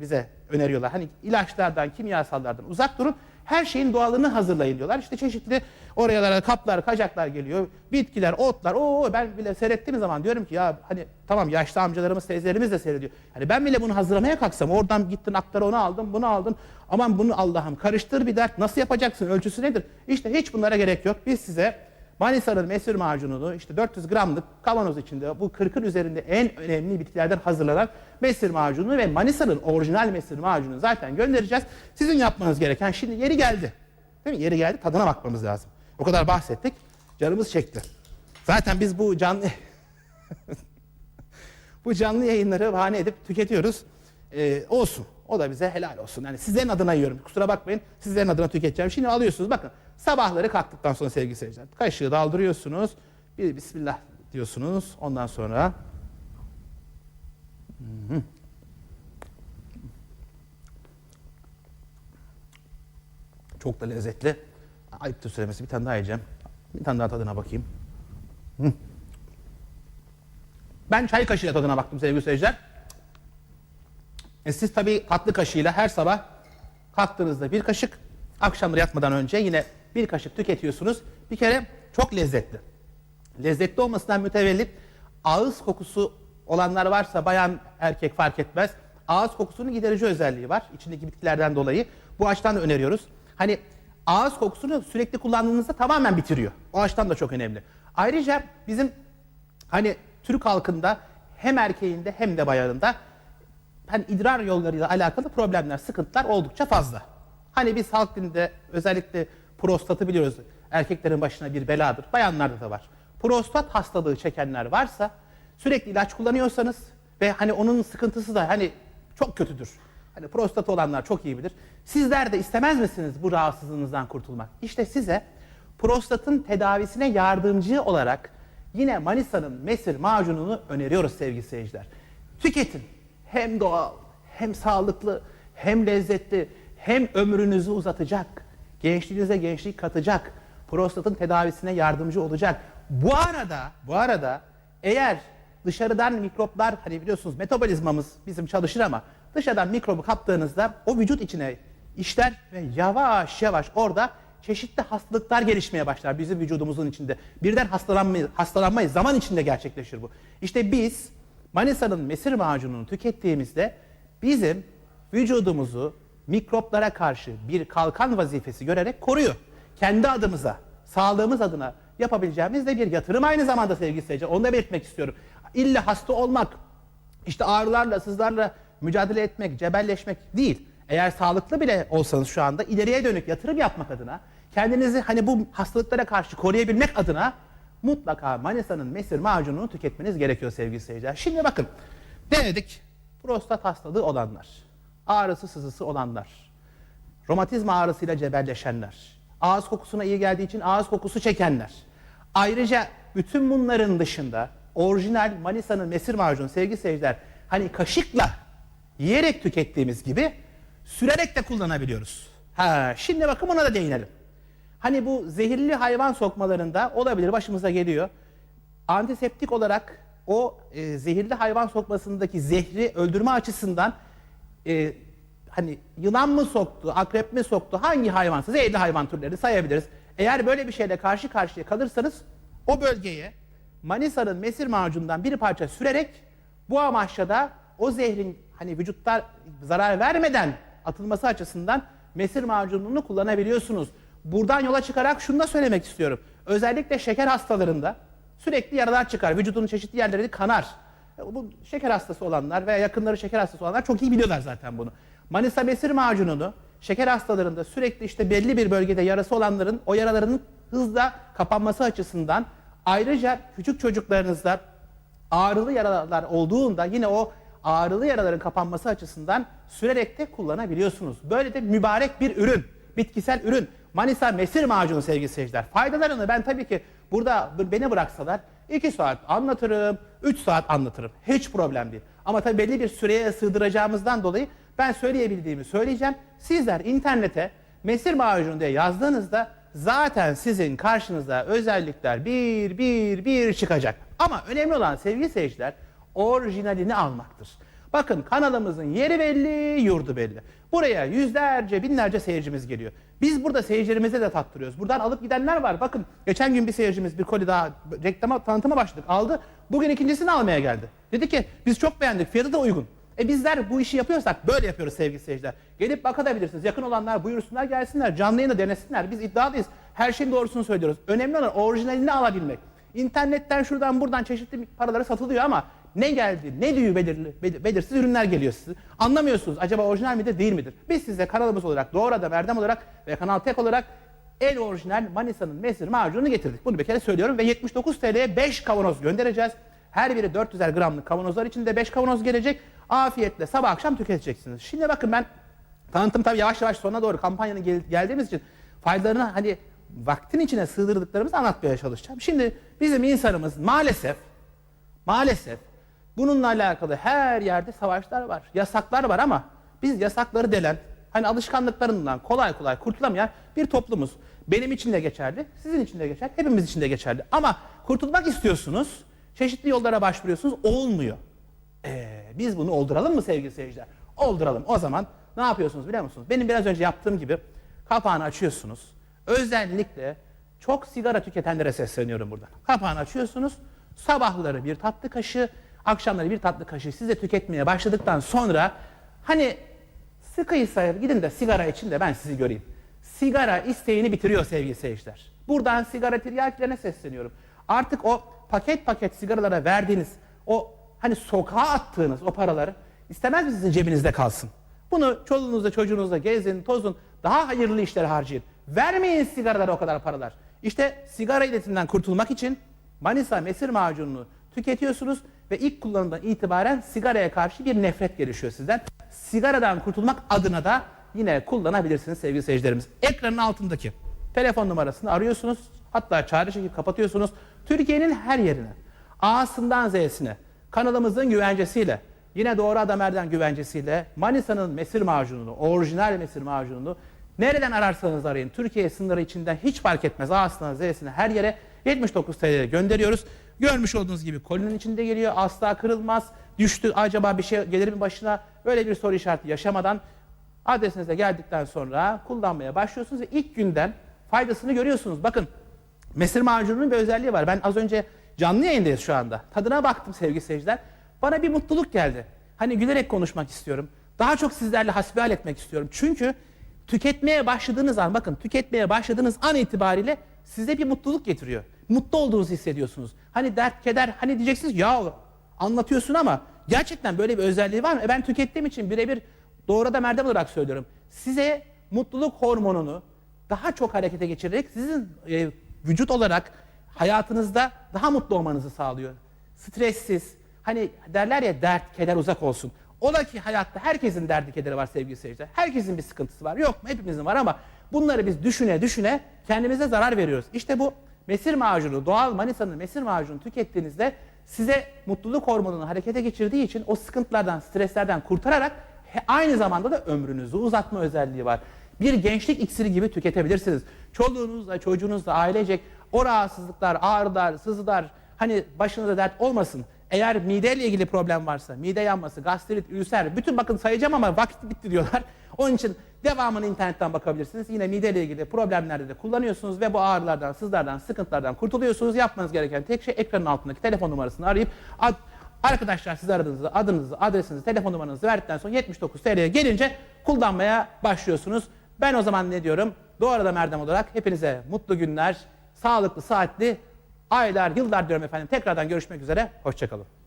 bize öneriyorlar. Hani ilaçlardan, kimyasallardan uzak durun. Her şeyin doğalını hazırlayın diyorlar. İşte çeşitli oralara kaplar, kacaklar geliyor. Bitkiler, otlar. Oo ben bile seyrettiğim zaman diyorum ki ya hani tamam yaşlı amcalarımız, teyzelerimiz de seyrediyor. Hani ben bile bunu hazırlamaya kalksam oradan gittin aktarı onu aldın, bunu aldın. Aman bunu Allah'ım karıştır bir dert. Nasıl yapacaksın? Ölçüsü nedir? İşte hiç bunlara gerek yok. Biz size Manisa'nın mesir macununu işte 400 gramlık kavanoz içinde bu 40'ın üzerinde en önemli bitkilerden hazırlanan mesir macunu ve Manisa'nın orijinal mesir macununu zaten göndereceğiz. Sizin yapmanız gereken şimdi yeri geldi. Değil mi? Yeri geldi tadına bakmamız lazım. O kadar bahsettik. Canımız çekti. Zaten biz bu canlı bu canlı yayınları bahane edip tüketiyoruz. Ee, olsun. O da bize helal olsun. Yani sizlerin adına yiyorum. Kusura bakmayın. Sizlerin adına tüketeceğim. Şimdi alıyorsunuz. Bakın sabahları kalktıktan sonra sevgili seyirciler. Kaşığı daldırıyorsunuz. Bir bismillah diyorsunuz. Ondan sonra hı. çok da lezzetli. Ayıptır söylemesi. Bir tane daha yiyeceğim. Bir tane daha tadına bakayım. Hı. Ben çay kaşığıyla tadına baktım sevgili seyirciler. E siz tabii tatlı kaşığıyla her sabah kalktığınızda bir kaşık, akşamları yatmadan önce yine bir kaşık tüketiyorsunuz. Bir kere çok lezzetli. Lezzetli olmasından mütevellit ağız kokusu olanlar varsa bayan erkek fark etmez. Ağız kokusunu giderici özelliği var içindeki bitkilerden dolayı. Bu açıdan da öneriyoruz. Hani ağız kokusunu sürekli kullandığınızda tamamen bitiriyor. O açıdan da çok önemli. Ayrıca bizim hani Türk halkında hem erkeğinde hem de bayanında hani idrar yollarıyla alakalı problemler, sıkıntılar oldukça fazla. Hani biz halk dilinde özellikle prostatı biliyoruz. Erkeklerin başına bir beladır. Bayanlarda da var. Prostat hastalığı çekenler varsa sürekli ilaç kullanıyorsanız ve hani onun sıkıntısı da hani çok kötüdür. Hani prostatı olanlar çok iyi bilir. Sizler de istemez misiniz bu rahatsızlığınızdan kurtulmak? İşte size prostatın tedavisine yardımcı olarak yine Manisa'nın mesir macununu öneriyoruz sevgili seyirciler. Tüketin. Hem doğal, hem sağlıklı, hem lezzetli, hem ömrünüzü uzatacak. Gençliğinize gençlik katacak. Prostatın tedavisine yardımcı olacak. Bu arada, bu arada eğer dışarıdan mikroplar hani biliyorsunuz metabolizmamız bizim çalışır ama dışarıdan mikrobu kaptığınızda o vücut içine işler ve yavaş yavaş orada çeşitli hastalıklar gelişmeye başlar bizim vücudumuzun içinde. Birden hastalanmayız, hastalanmayız. Zaman içinde gerçekleşir bu. İşte biz Manisa'nın mesir macununu tükettiğimizde bizim vücudumuzu mikroplara karşı bir kalkan vazifesi görerek koruyor. Kendi adımıza, sağlığımız adına yapabileceğimiz de bir yatırım aynı zamanda sevgili seyirciler. Onu da belirtmek istiyorum. İlla hasta olmak, işte ağrılarla, sızlarla mücadele etmek, cebelleşmek değil. Eğer sağlıklı bile olsanız şu anda ileriye dönük yatırım yapmak adına, kendinizi hani bu hastalıklara karşı koruyabilmek adına mutlaka Manisa'nın mesir macununu tüketmeniz gerekiyor sevgili seyirciler. Şimdi bakın denedik prostat hastalığı olanlar, ağrısı sızısı olanlar, romatizma ağrısıyla cebelleşenler, ağız kokusuna iyi geldiği için ağız kokusu çekenler. Ayrıca bütün bunların dışında orijinal Manisa'nın mesir macunu sevgili seyirciler hani kaşıkla yiyerek tükettiğimiz gibi sürerek de kullanabiliyoruz. Ha, şimdi bakın buna da değinelim. Hani bu zehirli hayvan sokmalarında olabilir başımıza geliyor. Antiseptik olarak o e, zehirli hayvan sokmasındaki zehri öldürme açısından e, hani yılan mı soktu, akrep mi soktu, hangi hayvansa zehirli hayvan türlerini sayabiliriz. Eğer böyle bir şeyle karşı karşıya kalırsanız o bölgeye Manisa'nın mesir macunundan bir parça sürerek bu amaçla da o zehrin hani vücutta zarar vermeden atılması açısından mesir macununu kullanabiliyorsunuz. Buradan yola çıkarak şunu da söylemek istiyorum. Özellikle şeker hastalarında sürekli yaralar çıkar. Vücudun çeşitli yerleri kanar. E, Bu şeker hastası olanlar veya yakınları şeker hastası olanlar çok iyi biliyorlar zaten bunu. Manisa mesir macununu şeker hastalarında sürekli işte belli bir bölgede yarası olanların o yaralarının hızla kapanması açısından ayrıca küçük çocuklarınızda ağrılı yaralar olduğunda yine o ağrılı yaraların kapanması açısından sürerek de kullanabiliyorsunuz. Böyle de mübarek bir ürün, bitkisel ürün. Manisa mesir macunu sevgili seyirciler. Faydalarını ben tabii ki burada beni bıraksalar 2 saat anlatırım, 3 saat anlatırım. Hiç problem değil. Ama tabii belli bir süreye sığdıracağımızdan dolayı ben söyleyebildiğimi söyleyeceğim. Sizler internete mesir macunu diye yazdığınızda zaten sizin karşınıza özellikler bir bir bir çıkacak. Ama önemli olan sevgili seyirciler orijinalini almaktır. Bakın kanalımızın yeri belli, yurdu belli. Buraya yüzlerce, binlerce seyircimiz geliyor. Biz burada seyircilerimize de tattırıyoruz. Buradan alıp gidenler var. Bakın geçen gün bir seyircimiz bir koli daha reklama, tanıtıma başladık. Aldı. Bugün ikincisini almaya geldi. Dedi ki biz çok beğendik. Fiyatı da uygun. E bizler bu işi yapıyorsak böyle yapıyoruz sevgili seyirciler. Gelip bakabilirsiniz. Yakın olanlar buyursunlar gelsinler. Canlı yayını denesinler. Biz iddialıyız. Her şeyin doğrusunu söylüyoruz. Önemli olan orijinalini alabilmek. İnternetten şuradan buradan çeşitli paraları satılıyor ama ne geldi, ne diyor belirli, belir- belirsiz ürünler geliyor size. Anlamıyorsunuz acaba orijinal midir değil midir? Biz size kanalımız olarak, Doğru Adam Erdem olarak ve Kanal Tek olarak en orijinal Manisa'nın mesir macunu getirdik. Bunu bir kere söylüyorum ve 79 TL'ye 5 kavanoz göndereceğiz. Her biri 400'er gramlık kavanozlar içinde 5 kavanoz gelecek. Afiyetle sabah akşam tüketeceksiniz. Şimdi bakın ben tanıtım tabii yavaş yavaş sonuna doğru kampanyanın gel- geldiğimiz için faydalarını hani vaktin içine sığdırdıklarımızı anlatmaya çalışacağım. Şimdi bizim insanımız maalesef maalesef bununla alakalı her yerde savaşlar var, yasaklar var ama biz yasakları delen, hani alışkanlıklarından kolay kolay kurtulamayan bir toplumuz. Benim için de geçerli, sizin için de geçerli, hepimiz için de geçerli. Ama kurtulmak istiyorsunuz, çeşitli yollara başvuruyorsunuz, olmuyor. Ee, biz bunu olduralım mı sevgili seyirciler? Olduralım. O zaman ne yapıyorsunuz biliyor musunuz? Benim biraz önce yaptığım gibi kapağını açıyorsunuz. Özellikle çok sigara tüketenlere sesleniyorum buradan. Kapağını açıyorsunuz. Sabahları bir tatlı kaşığı, akşamları bir tatlı kaşığı siz de tüketmeye başladıktan sonra hani sıkıysa gidin de sigara için de ben sizi göreyim. Sigara isteğini bitiriyor sevgili seyirciler. Buradan sigara tiryakilerine sesleniyorum. Artık o paket paket sigaralara verdiğiniz o hani sokağa attığınız o paraları istemez misiniz sizin cebinizde kalsın? Bunu çoluğunuzla çocuğunuzla gezin, tozun, daha hayırlı işlere harcayın. Vermeyin sigaralara o kadar paralar. İşte sigara iletinden kurtulmak için Manisa mesir macununu tüketiyorsunuz ve ilk kullanımdan itibaren sigaraya karşı bir nefret gelişiyor sizden. Sigaradan kurtulmak adına da yine kullanabilirsiniz sevgili seyircilerimiz. Ekranın altındaki telefon numarasını arıyorsunuz. Hatta çağrı çekip kapatıyorsunuz. Türkiye'nin her yerine, A'sından Z'sine, kanalımızın güvencesiyle, yine Doğru Adam Erdem güvencesiyle Manisa'nın mesir macununu, orijinal mesir macununu nereden ararsanız arayın. Türkiye sınırı içinden hiç fark etmez. A'sından Z'sine her yere 79 TL'ye gönderiyoruz. Görmüş olduğunuz gibi kolinin içinde geliyor. Asla kırılmaz. Düştü acaba bir şey gelir mi başına? Böyle bir soru işareti yaşamadan adresinize geldikten sonra kullanmaya başlıyorsunuz ve ilk günden faydasını görüyorsunuz. Bakın mesir macununun bir özelliği var. Ben az önce canlı yayındayız şu anda. Tadına baktım sevgili seyirciler. Bana bir mutluluk geldi. Hani gülerek konuşmak istiyorum. Daha çok sizlerle hasbihal etmek istiyorum. Çünkü tüketmeye başladığınız an bakın tüketmeye başladığınız an itibariyle size bir mutluluk getiriyor. Mutlu olduğunuzu hissediyorsunuz. Hani dert, keder, hani diyeceksiniz ya anlatıyorsun ama gerçekten böyle bir özelliği var mı? E ben tükettiğim için birebir doğru da merdem olarak söylüyorum. Size mutluluk hormonunu daha çok harekete geçirerek sizin e, vücut olarak hayatınızda daha mutlu olmanızı sağlıyor. Stressiz, hani derler ya dert, keder uzak olsun. Ola ki hayatta herkesin derdi kederi var sevgili seyirciler. Herkesin bir sıkıntısı var. Yok mu? Hepimizin var ama bunları biz düşüne düşüne kendimize zarar veriyoruz. İşte bu mesir macunu, doğal Manisa'nın mesir macunu tükettiğinizde size mutluluk hormonunu harekete geçirdiği için o sıkıntılardan, streslerden kurtararak aynı zamanda da ömrünüzü uzatma özelliği var. Bir gençlik iksiri gibi tüketebilirsiniz. Çoluğunuzla, çocuğunuzla ailecek o rahatsızlıklar, ağrılar, sızılar, hani başınıza dert olmasın. Eğer mideyle ilgili problem varsa, mide yanması, gastrit, ülser, bütün bakın sayacağım ama vakit bitti diyorlar. Onun için devamını internetten bakabilirsiniz. Yine mideyle ilgili problemlerde de kullanıyorsunuz ve bu ağrılardan, sızlardan, sıkıntılardan kurtuluyorsunuz. Yapmanız gereken tek şey ekranın altındaki telefon numarasını arayıp ad- arkadaşlar siz aradığınızda adınızı, adresinizi, telefon numaranızı verdikten sonra 79 TL'ye gelince kullanmaya başlıyorsunuz. Ben o zaman ne diyorum? Doğru Adam Erdem olarak hepinize mutlu günler, sağlıklı, saatli aylar, yıllar diyorum efendim. Tekrardan görüşmek üzere. Hoşçakalın.